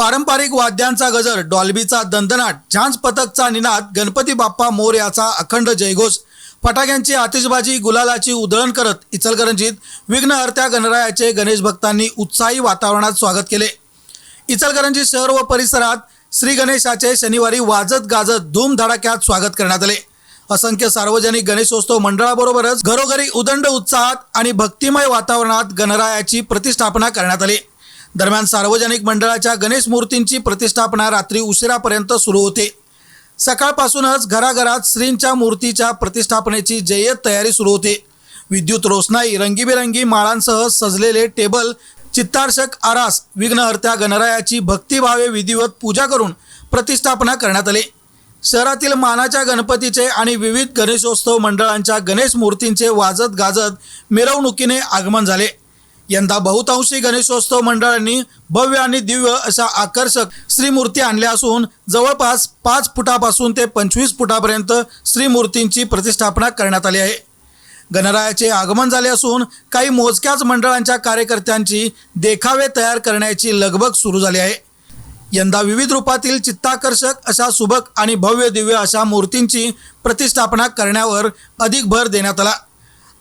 पारंपरिक वाद्यांचा गजर डॉल्बीचा दणदणाट झांज पथकचा निनाद गणपती बाप्पा मोर याचा अखंड जयघोष फटाक्यांची आतिषबाजी गुलालाची उधळण करत इचलकरंजीत विघ्नहर्त्या गणरायाचे गणेश भक्तांनी उत्साही वातावरणात स्वागत केले. इचलकरंजी शहर व परिसरात श्री गणेशाचे शनिवारी वाजत गाजत धूमधडाक्यात स्वागत करण्यात आले. असंख्य सार्वजनिक गणेशोत्सव मंडळाबरोबरच घरोघरी उदंड उत्साहात आणि भक्तिमय वातावरणात गणरायाची प्रतिष्ठापना करण्यात आली. दरम्यान सार्वजनिक मंडळाच्या गणेश मूर्तींची प्रतिष्ठापना रात्री उशिरापर्यंत सुरू होते. सकाळपासूनच घराघरात श्रींच्या मूर्तीच्या प्रतिष्ठापनेची जय्यत तयारी सुरू होते. विद्युत रोषणाई रंगीबेरंगी माळांसह सजलेले टेबल चित्तार्षक आरास विघ्नहर्त्या गणरायाची भक्तिभावे विधिवत पूजा करून प्रतिष्ठापना करण्यात आली. शहरातील मानाच्या गणपतीचे आणि विविध गणेशोत्सव मंडळांच्या गणेश मूर्तींचे वाजत गाजत मिरवणुकीने आगमन झाले. यंदा बहुतांशी गणेशोत्सव मंडळांनी भव्य आणि दिव्य अशा आकर्षक श्रीमूर्ती आणल्या असून जवळपास पाच फुटापासून ते पंचवीस फुटापर्यंत श्रीमूर्तींची प्रतिष्ठापना करण्यात आली आहे. गणरायाचे आगमन झाले असून काही मोजक्याच मंडळांच्या कार्यकर्त्यांची देखावे तयार करण्याची लगबग सुरू झाली आहे. यंदा विविध रूपातील चित्ताकर्षक अशा सुबक आणि भव्य दिव्य अशा मूर्तींची प्रतिष्ठापना करण्यावर अधिक भर देण्यात आला.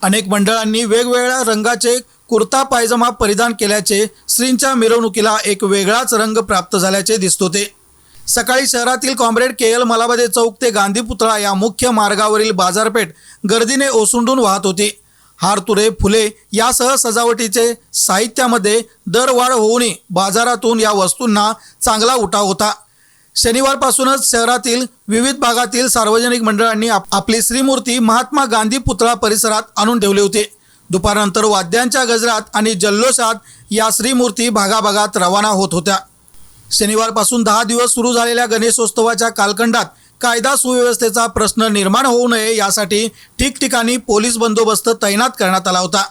अनेक मंडळांनी वेगवेगळ्या रंगाचे कुर्ता पायजमा परिधान केल्याचे श्रींच्या मिरवणुकीला एक वेगळाच रंग प्राप्त झाल्याचे दिसत होते सकाळी शहरातील कॉम्रेड के एल मलाबदे चौक ते गांधी पुतळा या मुख्य मार्गावरील बाजारपेठ गर्दीने ओसंडून वाहत होती. हारतुरे फुले यासह सजावटीचे साहित्यामध्ये दरवाढ होऊनही बाजारातून या वस्तूंना चांगला उठाव होता. शनिवारपासूनच शहरातील विविध भागातील सार्वजनिक मंडळांनी आप- आपली श्रीमूर्ती महात्मा गांधी पुतळा परिसरात आणून ठेवले होते. दुपारनंतर वाद्यांच्या गजरात आणि जल्लोषात या श्रीमूर्ती भागाभागात रवाना होत होत्या. शनिवारपासून दहा दिवस सुरू झालेल्या गणेशोत्सवाच्या कालखंडात कायदा सुव्यवस्थेचा प्रश्न निर्माण होऊ नये यासाठी ठिकठिकाणी पोलीस बंदोबस्त तैनात करण्यात आला होता.